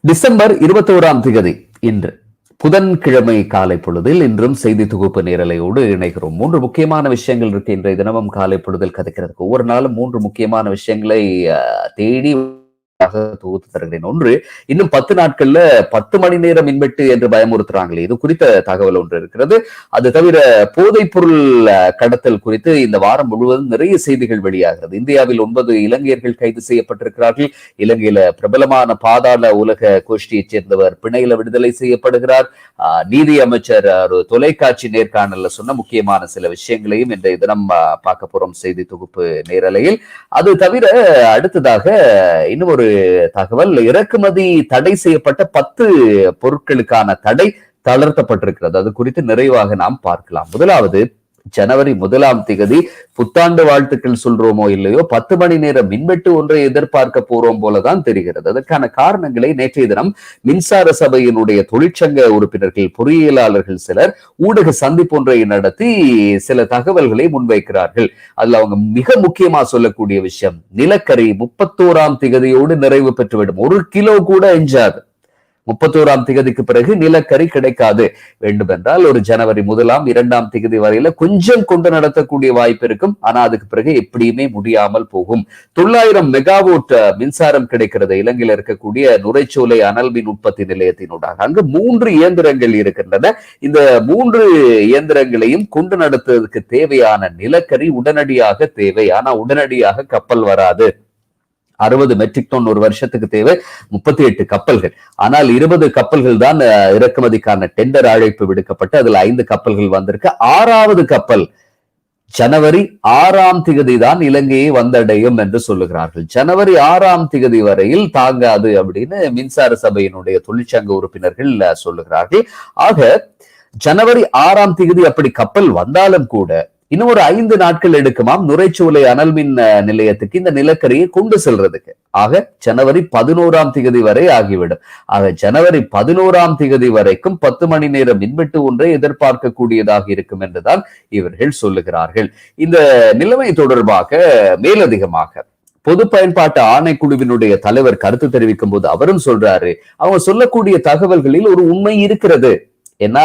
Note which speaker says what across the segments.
Speaker 1: December இருபத்தி ஓராம் திகதி இன்று. புதன்கிழமை காலை பொழுதில் இன்றும் செய்தி தொகுப்பு நேரலையோடு இணைகிறோம். மூன்று முக்கியமான விஷயங்கள் இருக்கு. இன்றைய தினமும் காலை பொழுதில் கதைக்கிறதுக்கு ஒவ்வொரு நாளும் மூன்று முக்கியமான விஷயங்களை தேடி தொகுத்து தருகிறேன். ஒன்று இன்னும் பத்து நாட்கள்ல பத்து மணி நேரம் மின்வெட்டு என்று பயமுறுத்துறாங்களே இது குறித்த தகவல் ஒன்று இருக்கிறது. அது தவிர போதைப் பொருள் கடத்தல் குறித்து இந்த வாரம் முழுவதும் நிறைய செய்திகள் வெளியாகிறது. இந்தியாவில் ஒன்பது இலங்கையர்கள் கைது செய்யப்பட்டிருக்கிறார்கள். இலங்கையில பிரபலமான பாதாள உலக கோஷ்டியைச் சேர்ந்தவர் பிணையில விடுதலை செய்யப்படுகிறார். நீதி அமைச்சர் ஒரு தொலைக்காட்சி நேர்காணல்ல சொன்ன முக்கியமான சில விஷயங்களையும் இன்றைய தினம் பார்க்க போறோம் செய்தி தொகுப்பு நேரலையில். அது தவிர அடுத்ததாக இன்னும் ஒரு தகவல் இறக்குமதி தடை செய்யப்பட்ட பத்து பொருட்களுக்கான தடை தளர்த்தப்பட்டிருக்கிறது. அது குறித்து நிறைவாக நாம் பார்க்கலாம். முதலாவது ஜனவரி முதலாம் திகதி புத்தாண்டு வாழ்த்துக்கள் சொல்றோமோ இல்லையோ பத்து மணி நேரம் மின்வெட்டு ஒன்றை எதிர்பார்க்க போறோம் போலதான் தெரிகிறது. அதற்கான காரணங்களை நேற்றைய தினம் மின்சார சபையினுடைய தொழிற்சங்க உறுப்பினர்கள் பொறியியலாளர்கள் சிலர் ஊடக சந்திப்பு ஒன்றை நடத்தி சில தகவல்களை முன்வைக்கிறார்கள். அதுல அவங்க மிக முக்கியமா சொல்லக்கூடிய விஷயம் நிலக்கரி முப்பத்தோராம் திகதியோடு நிறைவு பெற்றுவிடும். ஒரு கிலோ கூட எஞ்சாது. முப்பத்தோராம் திகதிக்கு பிறகு நிலக்கரி கிடைக்காது. வேண்டுமென்றால் ஒரு ஜனவரி முதலாம் இரண்டாம் திகதி வரையில கொஞ்சம் கொண்டு நடத்தக்கூடிய வாய்ப்பு இருக்கும். ஆனா அதுக்கு பிறகு எப்படியுமே முடியாமல் போகும். தொள்ளாயிரம் மெகாவோட் மின்சாரம் கிடைக்கிறது இலங்கையில் இருக்கக்கூடிய நுரைச்சோலை அனல் மின் உற்பத்தி நிலையத்தினூடாக அங்கு மூன்று இயந்திரங்கள் இருக்கின்றன. இந்த மூன்று இயந்திரங்களையும் கொண்டு நடத்துவதற்கு தேவையான நிலக்கரி உடனடியாக தேவை. ஆனா உடனடியாக கப்பல் வராது. அறுபது மெட்ரிக் டன் ஒரு வருஷத்துக்கு தேவை முப்பத்தி எட்டு கப்பல்கள். ஆனால் இருபது கப்பல்கள் தான் இறக்குமதிக்கான டெண்டர் அழைப்பு விடுக்கப்பட்டு அதில் ஐந்து கப்பல்கள் வந்திருக்கு. ஆறாவது கப்பல் ஜனவரி ஆறாம் திகதி தான் இலங்கையை வந்தடையும் என்று சொல்லுகிறார்கள். ஜனவரி ஆறாம் திகதி வரையில் தாங்காது அப்படின்னு மின்சார சபையினுடைய தொழிற்சங்க உறுப்பினர்கள் சொல்லுகிறார்கள். ஆக ஜனவரி ஆறாம் திகதி அப்படி கப்பல் வந்தாலும் கூட இன்னும் ஒரு ஐந்து நாட்கள் எடுக்குமாம். நுரைச்சோலை அனல் மின் நிலையத்துக்கு இந்த நிலக்கரியை கொண்டு செல்றதுக்கு. ஆக ஜனவரி பதினோராம் திகதி வரை ஆகிவிடும். ஆக ஜனவரி பதினோராம் திகதி வரைக்கும் பத்து மணி நேரம் மின்வெட்டு ஒன்றை எதிர்பார்க்கக்கூடியதாக இருக்கும் என்றுதான் இவர்கள் சொல்லுகிறார்கள். இந்த நிலைமை தொடர்பாக மேலதிகமாக பொது பயன்பாட்டு ஆணைக்குழுவினுடைய தலைவர் கருத்து தெரிவிக்கும் போது அவரும் சொல்றாரு. அவங்க சொல்லக்கூடிய தகவல்களில் ஒரு உண்மை இருக்கிறது. ஏன்னா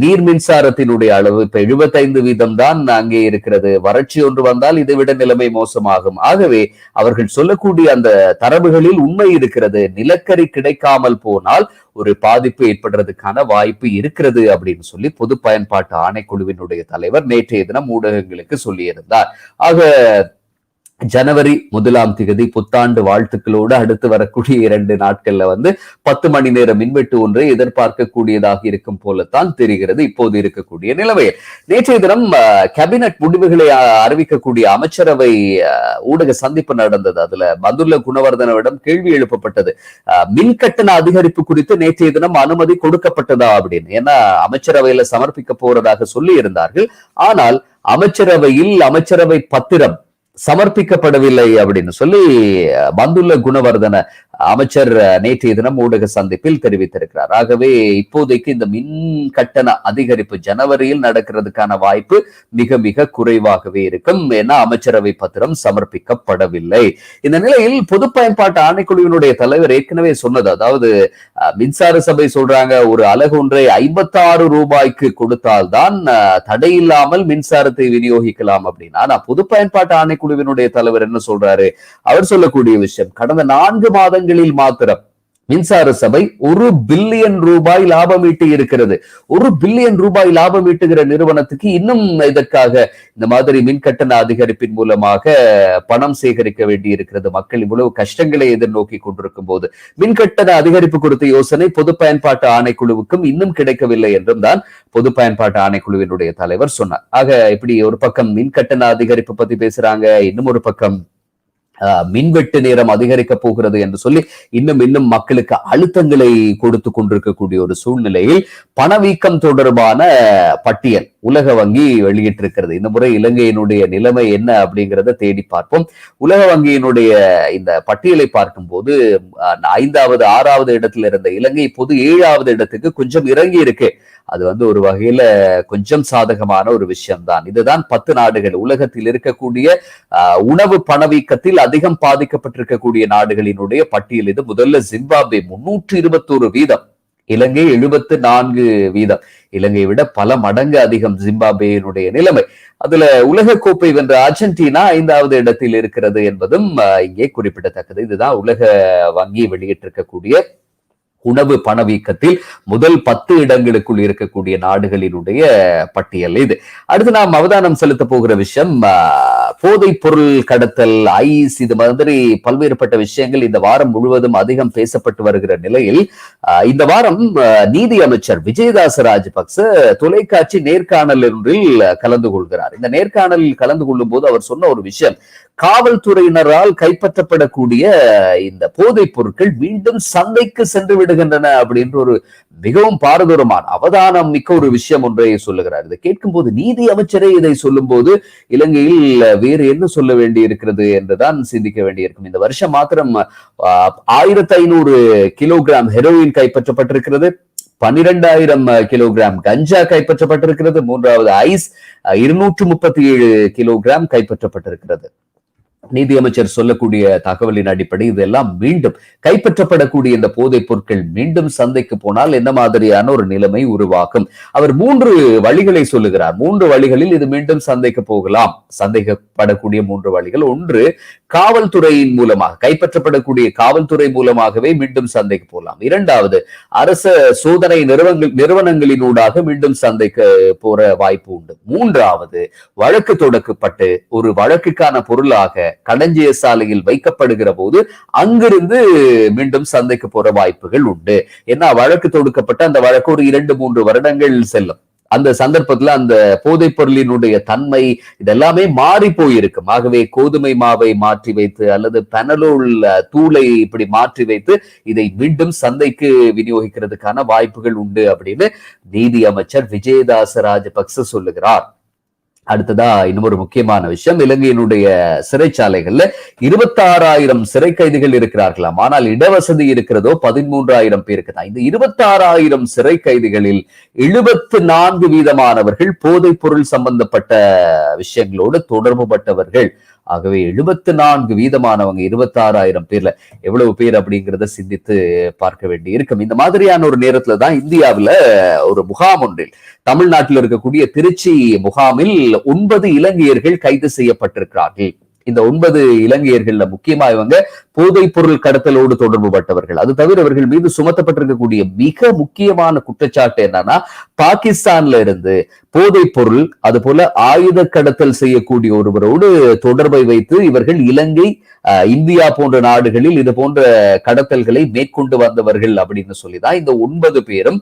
Speaker 1: நீர் மின்சாரத்தினுடைய அளவு இப்ப எழுபத்தைந்து வீதம் தான் அங்கே இருக்கிறது. வறட்சி ஒன்று வந்தால் இதை விட நிலைமை மோசமாகும். ஆகவே அவர்கள் சொல்லக்கூடிய அந்த தரவுகளில் உண்மை இருக்கிறது. நிலக்கரி கிடைக்காமல் போனால் ஒரு பாதிப்பு ஏற்படுறதுக்கான வாய்ப்பு இருக்கிறது அப்படின்னு சொல்லி பொது பயன்பாட்டு ஆணைக்குழுவினுடைய தலைவர் நேற்றைய தினம் ஊடகங்களுக்கு சொல்லியிருந்தார். ஆக ஜனவரி முதலாம் திகதி புத்தாண்டு வாழ்த்துக்களோடு அடுத்து வரக்கூடிய இரண்டு நாட்கள்ல வந்து பத்து மணி நேர மின்வெட்டு ஒன்றை எதிர்பார்க்கக்கூடியதாக இருக்கும் போலத்தான் தெரிகிறது. இப்போது இருக்கக்கூடிய நிலைமை நேற்றைய தினம் கேபினட் முடிவுகளை அறிவிக்கக்கூடிய அமைச்சரவை ஊடக சந்திப்பு நடந்தது. அதுல பந்துல்ல குணவர்தனவிடம் கேள்வி எழுப்பப்பட்டது. அஹ், மின் கட்டண அதிகரிப்பு குறித்து நேற்றைய தினம் அனுமதி கொடுக்கப்பட்டதா அப்படின்னு. ஏன்னா அமைச்சரவையில சமர்ப்பிக்க போறதாக சொல்லி இருந்தார்கள் ஆனால் அமைச்சரவையில் அமைச்சரவை பத்திரம் சமர்ப்பிக்கப்படவில்லை அப்படின்னு சொல்லி வந்துள்ள பந்துல்ல குணவர்தன அமைச்சர் நேற்றைய தினம் ஊடக சந்திப்பில் தெரிவித்திருக்கிறார். ஆகவே இப்போதைக்கு இந்த மின் கட்டண அதிகரிப்பு ஜனவரியில் நடக்கிறதுக்கான வாய்ப்பு மிக மிக குறைவாகவே இருக்கும் ஏன்னா அமைச்சரவை பத்திரம் சமர்ப்பிக்கப்படவில்லை. இந்த நிலையில் பொது பயன்பாட்டு ஆணைக்குழுவினுடைய தலைவர் ஏற்கனவே சொன்னது அதாவது மின்சார சபை சொல்றாங்க ஒரு அலகு ஒன்றை ஐம்பத்தாறு ரூபாய்க்கு கொடுத்தால்தான் தடை தடையில்லாமல் மின்சாரத்தை விநியோகிக்கலாம் அப்படின்னா ஆனா பொது பயன்பாட்டு ஆணைக்குழுவினுடைய தலைவர் என்ன சொல்றாரு? அவர் சொல்லக்கூடிய விஷயம் கடந்த நான்கு மாதங்கள் மாதங்களில் மாத்திரம். மின்சார சபை ஒரு பில்லியன் ரூபாய் லாபம் ஈட்டி இருக்கிறது. ஒரு பில்லியன் ரூபாய் லாபம் ஈட்டுகிற நிறுவனத்துக்கு இன்னும் இதற்காக இந்த மாதிரி மின் கட்டண அதிகரிப்பின் மூலமாக பணம் சேகரிக்க வேண்டி இருக்கிறது. மக்கள் இவ்வளவு கஷ்டங்களை எதிர்நோக்கி கொண்டிருக்கும் போது மின் கட்டண அதிகரிப்பு குறித்த யோசனை பொது பயன்பாட்டு ஆணைக்குழுவுக்கும் இன்னும் கிடைக்கவில்லை என்றும் தான் பொது பயன்பாட்டு ஆணைக்குழுவினுடைய தலைவர் சொன்னார். ஆக இப்படி ஒரு பக்கம் மின் கட்டண அதிகரிப்பு பத்தி பேசுறாங்க இன்னும் ஒரு பக்கம் மின்வெட்டு நேரம் அதிகரிக்க போகிறது என்று சொல்லி இன்னும் இன்னும் மக்களுக்கு அழுத்தங்களை கொடுத்து கொண்டிருக்கக்கூடிய ஒரு சூழ்நிலையில் பணவீக்கம் தொடர்பான பட்டியல் உலக வங்கி வெளியிட்டிருக்கிறது. இந்த முறை இலங்கையினுடைய நிலைமை என்ன அப்படிங்கிறத தேடி பார்ப்போம். உலக வங்கியினுடைய இந்த பட்டியலை பார்க்கும்போது அஹ், ஐந்தாவது ஆறாவது இடத்துல இருந்த இலங்கை இப்போது ஏழாவது இடத்துக்கு கொஞ்சம் இறங்கி இருக்கு. அது வந்து ஒரு வகையில கொஞ்சம் சாதகமான ஒரு விஷயம்தான். இதுதான் பத்து நாடுகள். உலகத்தில் இருக்கக்கூடிய உணவு பணவீக்கத்தில் அதிகம் பாதிக்கப்பட்டிருக்கக்கூடிய நாடுகளினுடைய பட்டியல் இது. முதல்ல ஜிம்பாப்வே முன்னூற்று இருபத்தோரு வீதம். இலங்கை எழுபத்து நான்கு வீதம். இலங்கையை விட பல மடங்கு அதிகம் ஜிம்பாபேயினுடைய நிலைமை. அதுல உலக கோப்பை வென்ற அர்ஜென்டினா ஐந்தாவது இடத்தில் இருக்கிறது என்பதும் இங்கே குறிப்பிடத்தக்கது. இதுதான் உலக வங்கி வெளியிட்டிருக்கக்கூடிய உணவு பணவீக்கத்தில் முதல் பத்து இடங்களுக்குள் இருக்கக்கூடிய நாடுகளினுடைய பட்டியல் இது. அடுத்து நாம் அவதானம் செலுத்த போகிற விஷயம் போதைப் பொருள் கடத்தல் ஐஸ் இது மாதிரி பல்வேறுபட்ட விஷயங்கள் இந்த வாரம் முழுவதும் அதிகம் பேசப்பட்டு வருகிற நிலையில் இந்த வாரம் நீதி அமைச்சர் விஜயதாச ராஜபக்ச தொலைக்காட்சி நேர்காணல் ஒன்றில் கலந்து கொள்கிறார். இந்த நேர்காணலில் கலந்து கொள்ளும் போது அவர் சொன்ன ஒரு விஷயம் காவல்துறையினரால் கைப்பற்றப்படக்கூடிய இந்த போதைப் பொருட்கள் மீண்டும் சந்தைக்கு சென்று விடுகின்றன அப்படின்ற ஒரு மிகவும் பாரதூரமான அவதானம் மிக்க ஒரு விஷயம் ஒன்றை சொல்லுகிறார். இதை கேட்கும் போது நீதி அமைச்சரே இதை சொல்லும் போது இலங்கையில் வேறு என்ன சொல்ல வேண்டி இருக்கிறது என்றுதான் சிந்திக்க வேண்டியிருக்கும் இந்த வருஷம் மாத்திரம் ஆயிரத்தி ஐநூறு கிலோகிராம் ஹெரோயின் கைப்பற்றப்பட்டிருக்கிறது. பன்னிரெண்டாயிரம் கிலோகிராம் கஞ்சா கைப்பற்றப்பட்டிருக்கிறது. மூன்றாவது ஐஸ் இருநூற்று முப்பத்தி ஏழு கிலோகிராம் கைப்பற்றப்பட்டிருக்கிறது. நீதியமைச்சர் சொல்லக்கூடிய தகவலின் அடிப்படை இதெல்லாம் மீண்டும் கைப்பற்றப்படக்கூடிய இந்த போதைப் பொருட்கள் மீண்டும் சந்தைக்கு போனால் என்ன மாதிரியான ஒரு நிலைமை உருவாக்கும் அவர் மூன்று வழிகளை சொல்லுகிறார். மூன்று வழிகளில் இது மீண்டும் சந்தைக்கு போகலாம். சந்தேகப்படக்கூடிய மூன்று வழிகள். ஒன்று காவல்துறையின் மூலமாக கைப்பற்றப்படக்கூடிய காவல்துறை மூலமாகவே மீண்டும் சந்தைக்கு போகலாம். இரண்டாவது அரச சோதனை நிறுவனங்கள் நிறுவனங்களினூடாக மீண்டும் சந்தைக்கு போற வாய்ப்பு உண்டு. மூன்றாவது வழக்கு தொடக்கப்பட்டு ஒரு வழக்குக்கான பொருளாக கடஞ்சிய சாலையில் வைக்கப்படுகிற போது அங்கிருந்து மீண்டும் சந்தைக்கு போற வாய்ப்புகள் உண்டு. ஏன்னா வழக்கு தொடுக்கப்பட்ட அந்த வழக்கு ஒரு இரண்டு மூன்று வருடங்கள் செல்லும். அந்த சந்தர்ப்பத்துல அந்த போதைப் பொருளினுடைய தன்மை இதெல்லாமே மாறி போயிருக்கும் ஆகவே கோதுமை மாவை மாற்றி வைத்து அல்லது பெனலோல் தூளை இப்படி மாற்றி வைத்து இதை மீண்டும் சந்தைக்கு விநியோகிக்கிறதுக்கான வாய்ப்புகள் உண்டு அப்படின்னு நீதி அமைச்சர் விஜயதாச ராஜபக்ச சொல்லுகிறார். அடுத்ததா இன்னும் ஒரு முக்கியமான விஷயம். இலங்கையினுடைய சிறைச்சாலைகள்ல இருபத்தாறாயிரம் சிறை கைதிகள் இருக்கிறார்களாம். ஆனால் இடவசதி இருக்கிறதோ பதிமூன்றாயிரம் பேருக்கு தான். இந்த இருபத்தாறாயிரம் சிறை கைதிகளில் எழுபத்து நான்கு வீதமானவர்கள் போதைப் பொருள் சம்பந்தப்பட்ட விஷயங்களோடு தொடர்புபட்டவர்கள். ஆகவே எழுபத்து நான்கு வீதமானவங்க இருபத்தி ஆறாயிரம் பேர்ல எவ்வளவு பேர் அப்படிங்கிறத சிந்தித்து பார்க்க வேண்டி இருக்கும் இந்த மாதிரியான ஒரு நேரத்துல தான் இந்தியாவுல ஒரு முகாம் ஒன்றில் தமிழ்நாட்டில் இருக்கக்கூடிய திருச்சி முகாமில் ஒன்பது இலங்கையர்கள் கைது செய்யப்பட்டிருக்கிறார்கள். இந்த ஒன்பது இலங்கையர்கள்ல முக்கியமா இவங்க போதைப் பொருள் கடத்தலோடு தொடர்பு பட்டவர்கள் அது தவிர இவர்கள் மீது சுமத்தப்பட்டிருக்கக்கூடிய மிக முக்கியமான குற்றச்சாட்டு என்னன்னா பாகிஸ்தான்ல இருந்து போதைப் பொருள் அது போல ஆயுத கடத்தல் செய்யக்கூடிய ஒருவரோடு தொடர்பை வைத்து இவர்கள் இலங்கை இந்தியா போன்ற நாடுகளில் இது போன்ற கடத்தல்களை மேற்கொண்டு வந்தவர்கள் அப்படின்னு சொல்லிதான் இந்த ஒன்பது பேரும்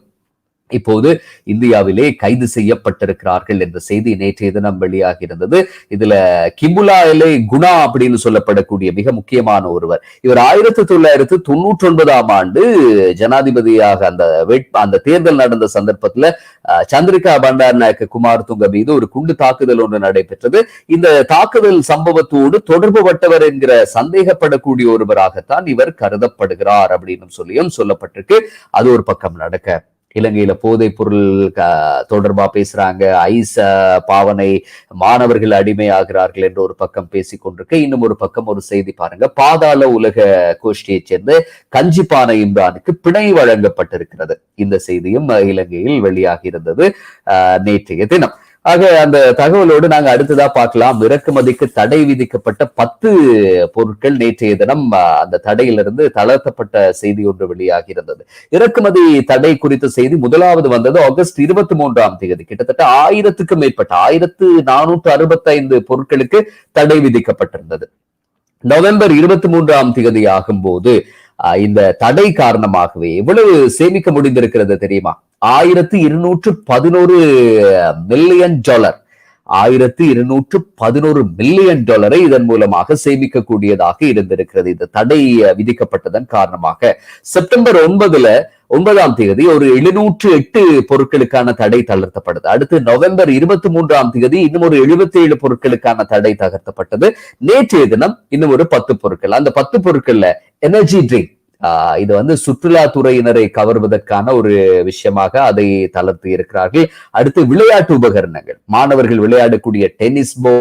Speaker 1: இப்போது இந்தியாவிலே கைது செய்யப்பட்டிருக்கிறார்கள் என்ற செய்தி நேற்றைய தினம் வெளியாகி இருந்தது இதுல கிமுலா எலை குணா அப்படின்னு சொல்லப்படக்கூடிய மிக முக்கியமான ஒருவர். இவர் ஆயிரத்தி தொள்ளாயிரத்தி தொண்ணூற்றி ஒன்பதாம் ஆண்டு ஜனாதிபதியாக அந்த அந்த தேர்தல் நடந்த சந்தர்ப்பத்துல சந்திரிகா பண்டார் நாயக்க குமார் துங்க மீது ஒரு குண்டு தாக்குதல் ஒன்று நடைபெற்றது. இந்த தாக்குதல் சம்பவத்தோடு தொடர்புபட்டவர் என்கிற சந்தேகப்படக்கூடிய ஒருவராகத்தான் இவர் கருதப்படுகிறார் அப்படின்னு சொல்லியும் சொல்லப்பட்டிருக்கு. அது ஒரு பக்கம் நடக்க. இலங்கையில போதைப் பொருள் தொடர்பா பேசுறாங்க. ஐஸ் பாவனை மாணவர்கள் அடிமையாகிறார்கள் என்று ஒரு பக்கம் பேசிக் கொண்டிருக்க. இன்னும் ஒரு பக்கம் ஒரு செய்தி பாருங்க. பாதாள உலக கோஷ்டியைச் சேர்ந்த கஞ்சிப்பான இம்ரானுக்கு பிணை வழங்கப்பட்டிருக்கிறது. இந்த செய்தியும் இலங்கையில் வெளியாகி இருந்தது நேற்றைய தினம். ஆக அந்த தகவலோடு நாங்க அடுத்ததா பார்க்கலாம். இறக்குமதிக்கு தடை விதிக்கப்பட்ட பத்து பொருட்கள் நேற்றைய தினம் அந்த தடையிலிருந்து தளர்த்தப்பட்ட செய்தி ஒன்று வெளியாகி இருந்தது இறக்குமதி தடை குறித்த செய்தி முதலாவது வந்தது ஆகஸ்ட் இருபத்தி மூன்றாம் தேதி. கிட்டத்தட்ட ஆயிரத்துக்கும் மேற்பட்ட ஆயிரத்து நானூற்று அறுபத்தைந்து பொருட்களுக்கு தடை விதிக்கப்பட்டிருந்தது. நவம்பர் இருபத்தி மூன்றாம் தேதி ஆகும்போது இந்த தடை காரணமாகவே எவ்வளவு சேமிக்க முடிந்திருக்கிறது தெரியுமா? ஆயிரத்தி இருநூற்று பதினோரு மில்லியன் டாலர் ஆயிரத்தி இருநூற்று பதினோரு மில்லியன் டாலரை இதன் மூலமாக சேமிக்கக்கூடியதாக இருந்திருக்கிறது. இந்த தடை விதிக்கப்பட்டதன் காரணமாக. செப்டம்பர் ஒன்பதுல ஒன்பதாம் தேதி ஒரு எழுநூற்று எட்டு பொருட்களுக்கான தடை தளர்த்தப்பட்டது. அடுத்து நவம்பர் இருபத்தி மூன்றாம் தேதி இன்னும் ஒரு எழுபத்தி ஏழு பொருட்களுக்கான தடை தகர்த்தப்பட்டது. நேற்றைய தினம் இன்னும் ஒரு பத்து பொருட்கள். அந்த பத்து பொருட்கள்ல எனர்ஜி ட்ரிங்க் இது வந்து சுற்றுலாத்துறையினரை கவர்வதற்கான ஒரு விஷயமாக அதை தளர்த்தி இருக்கிறார்கள். அடுத்து விளையாட்டு உபகரணங்கள். மாணவர்கள் விளையாடக்கூடிய டென்னிஸ் போ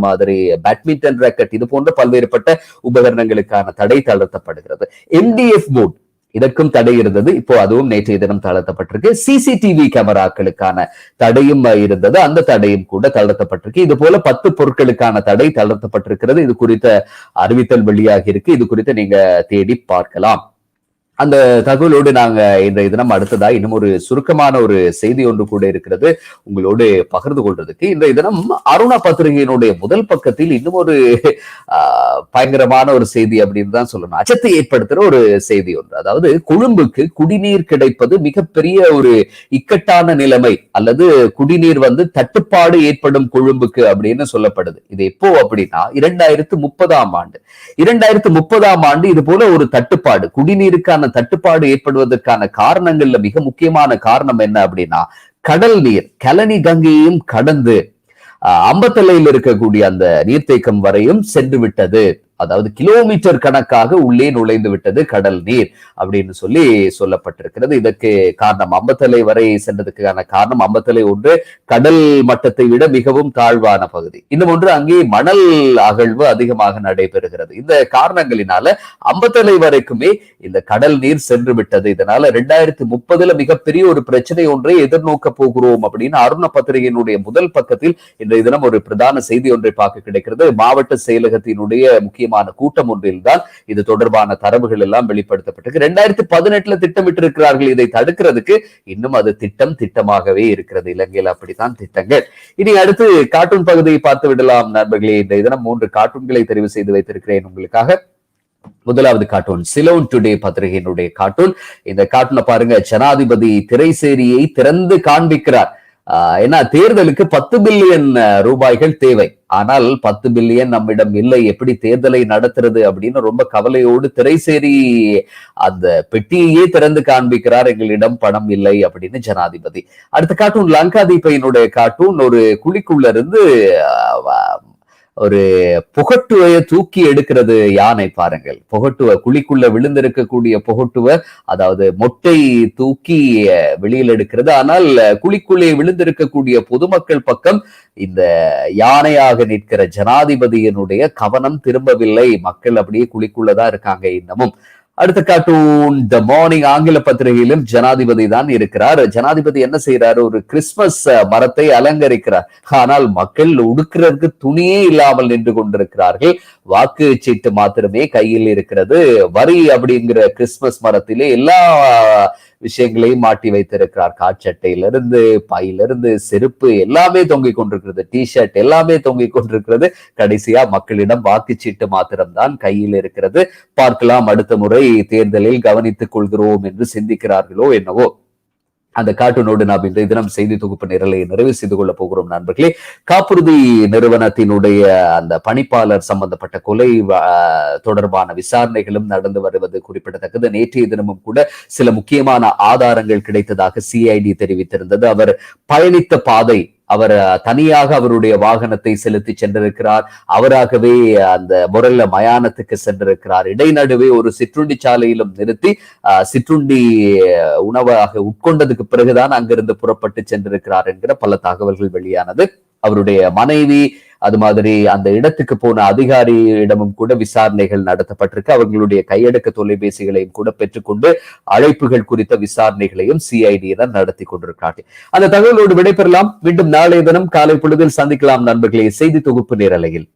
Speaker 1: மாதிரி பேட்மிண்டன் ராக்கெட் இது போன்ற பல்வேறுபட்ட உபகரணங்களுக்கான தடை தளர்த்தப்படுகிறது. MDF board. இதற்கும் தடை இருந்தது. இப்போ அதுவும் நேற்றைய தினம் தளர்த்தப்பட்டிருக்கு. சிசிடிவி கேமராக்களுக்கான தடையும் இருந்தது. அந்த தடையும் கூட தளர்த்தப்பட்டிருக்கு. இது போல பத்து பொருட்களுக்கான தடை தளர்த்தப்பட்டிருக்கிறது. இது குறித்த அறிவித்தல் வெளியாகி இருக்கு. இது குறித்து நீங்க தேடி பார்க்கலாம். அந்த தகவலோடு நாங்க இன்றைய தினம் அடுத்ததா இன்னும் ஒரு சுருக்கமான ஒரு செய்தி ஒன்று கூட இருக்கிறது. உங்களோடு பகிர்ந்து கொள்றதுக்கு இன்றைய தினம் அருணா பத்திரிகையினுடைய முதல் பக்கத்தில் இன்னும் ஒரு பயங்கரமான ஒரு செய்தி அப்படின்னு தான் சொல்லணும். அச்சத்தை ஏற்படுத்துற ஒரு செய்தி ஒன்று. அதாவது கொழும்புக்கு குடிநீர் கிடைப்பது மிகப்பெரிய ஒரு இக்கட்டான நிலைமை. அல்லது குடிநீர் வந்து தட்டுப்பாடு ஏற்படும் கொழும்புக்கு அப்படின்னு சொல்லப்படுது. இது எப்போ அப்படின்னா இரண்டாயிரத்து முப்பதாம் ஆண்டு. இரண்டாயிரத்து முப்பதாம் ஆண்டு இது போல ஒரு தட்டுப்பாடு. குடிநீருக்கான தட்டுப்பாடு ஏற்படுவதற்கான காரணங்கள்ல மிக முக்கியமான காரணம் என்ன அப்படின்னா கடல் நீர் கலனி கங்கையையும் கடந்து அம்பத்தலையில் இருக்கக்கூடிய அந்த நீர்த்தேக்கம் வரையும் சென்று விட்டது அதாவது கிலோமீட்டர் கணக்காக உள்ளே நுழைந்து விட்டது கடல் நீர் அப்படின்னு சொல்லி சொல்லப்பட்டிருக்கிறது. இதற்கு காரணம் அம்பத்தலை வரை சென்றதுக்கான காரணம் அம்பத்தலை ஒன்று கடல் மட்டத்தை விட மிகவும் தாழ்வான பகுதி. இன்னும் ஒன்று அங்கே மணல் அகழ்வு அதிகமாக நடைபெறுகிறது. இந்த காரணங்களினால அம்பத்தலை வரைக்குமே இந்த கடல் நீர் சென்று விட்டது. இதனால ரெண்டாயிரத்தி முப்பதுல மிகப்பெரிய ஒரு பிரச்சனை ஒன்றை எதிர்நோக்க போகிறோம் அப்படின்னு அருண பத்திரிகையினுடைய முதல் பக்கத்தில் இன்றைய தினம் ஒரு பிரதான செய்தி ஒன்றை பார்க்க கிடைக்கிறது. மாவட்ட செயலகத்தினுடைய முக்கிய முக்கியமான கூட்டம் ஒன்றில் தான் இது தொடர்பான தரவுகள் எல்லாம் வெளிப்படுத்தப்பட்டிருக்கு. ரெண்டாயிரத்தி பதினெட்டுல திட்டமிட்டு இருக்கிறார்கள் இதை தடுக்கிறதுக்கு. இன்னும் அது திட்டம் திட்டமாகவே இருக்கிறது. இலங்கையில் அப்படித்தான் திட்டங்கள். இனி அடுத்து கார்ட்டூன் பகுதியை பார்த்து விடலாம் நண்பர்களே. இந்த தினம் மூன்று கார்ட்டூன்களை தெரிவு செய்து வைத்திருக்கிறேன் உங்களுக்காக. முதலாவது கார்ட்டூன் சிலோன் டுடே பத்திரிகையினுடைய கார்ட்டூன். இந்த கார்ட்டூனை பாருங்க. ஜனாதிபதி திரைசேரியை திறந்து காண்பிக்கிறார். ஏன்னா தேர்தலுக்கு பத்து பில்லியன் ரூபாய்கள் தேவை. ஆனால் பத்து பில்லியன் நம்மிடம் இல்லை. எப்படி தேர்தலை நடத்துறது அப்படின்னு ரொம்ப கவலையோடு திரைசேரி அந்த பெட்டியையே திறந்து காண்பிக்கிறார். எங்களிடம் பணம் இல்லை அப்படின்னு ஜனாதிபதி. அடுத்த கார்ட்டூன் லங்காதீபையினுடைய கார்ட்டூன் ஒரு குழிக்குள்ள இருந்து ஒரு புகட்டுவையை தூக்கி எடுக்கிறது யானை பாருங்கள். புகட்டுவ குழிக்குள்ள விழுந்திருக்கக்கூடிய புகட்டுவ அதாவது மொட்டை தூக்கி வெளியில் எடுக்கிறது. ஆனால் குழிக்குள்ளே விழுந்திருக்கக்கூடிய பொதுமக்கள் பக்கம் இந்த யானையாக நிற்கிற ஜனாதிபதியினுடைய கவனம் திரும்பவில்லை. மக்கள் அப்படியே குழிக்குள்ளதான் இருக்காங்க இன்னமும். அடுத்த கார்ட்டூன் த மார்னிங் ஆங்கில பத்திரிகையிலும் ஜனாதிபதி தான் இருக்கிறார். ஜனாதிபதி என்ன செய்யறாரு ஒரு கிறிஸ்துமஸ் மரத்தை அலங்கரிக்கிறார். ஆனால் மக்கள் உடுக்கிறதுக்கு துணியே இல்லாமல் நின்று கொண்டிருக்கிறார்கள். வாக்கு சீட்டு மாத்திரமே கையில் இருக்கிறது. வரி அப்படிங்கிற கிறிஸ்துமஸ் மரத்திலே எல்லா விஷயங்களையும் மாட்டி வைத்திருக்கிறார். காட்சட்டையிலிருந்து பையிலிருந்து செருப்பு எல்லாமே தொங்கிக் கொண்டிருக்கிறது. டி ஷர்ட் எல்லாமே தொங்கிக் கொண்டிருக்கிறது. கடைசியா மக்களிடம் வாக்குச்சீட்டு மாத்திரம்தான் கையில் இருக்கிறது. பார்க்கலாம் அடுத்த முறை. தேர்தலில் கவனித்துக் கொள்கிறோம் என்று சிந்திக்கிறார்களோ என்னவோ. அந்த கார்ட்டூனோடு நாம் இன்றைய தினம் செய்தி தொகுப்பு நிரலை நிறைவு செய்து கொள்ள போகிறோம் நண்பர்களே. காப்புறுதி நிறுவனத்தினுடைய அந்த பணிப்பாளர் சம்பந்தப்பட்ட கொலை தொடர்பான விசாரணைகளும் நடந்து வருவது குறிப்பிடத்தக்கது. நேற்றைய தினமும் கூட சில முக்கியமான ஆதாரங்கள் கிடைத்ததாக சிஐடி தெரிவித்திருந்தது. அவர் பயணித்த பாதை அவர் தனியாக அவருடைய வாகனத்தை செலுத்தி சென்றிருக்கிறார். அவராகவே அந்த முரல்ல மயானத்துக்கு சென்றிருக்கிறார். இடைநடுவே ஒரு சிற்றுண்டி சாலையிலும் நிறுத்தி சிற்றுண்டி உணவாக உட்கொண்டதுக்கு பிறகுதான் அங்கிருந்து புறப்பட்டு சென்றிருக்கிறார் என்கிற பல தகவல்கள் வெளியானது. அவருடைய மனைவி அது மாதிரி அந்த இடத்துக்கு போன அதிகாரியிடமும் கூட விசாரணைகள் நடத்தப்பட்டிருக்கு. அவர்களுடைய கையடக்க தொலைபேசிகளையும் கூட பெற்றுக்கொண்டு அழைப்புகள் குறித்த விசாரணைகளையும் சிஐடியினர் நடத்தி கொண்டிருக்கிறார்கள். அந்த தகவலோடு விடைபெறலாம். மீண்டும் நாளைய தினம் காலை பொழுதில் சந்திக்கலாம் நண்பர்களே. செய்தி தொகுப்பு நேரலையில்.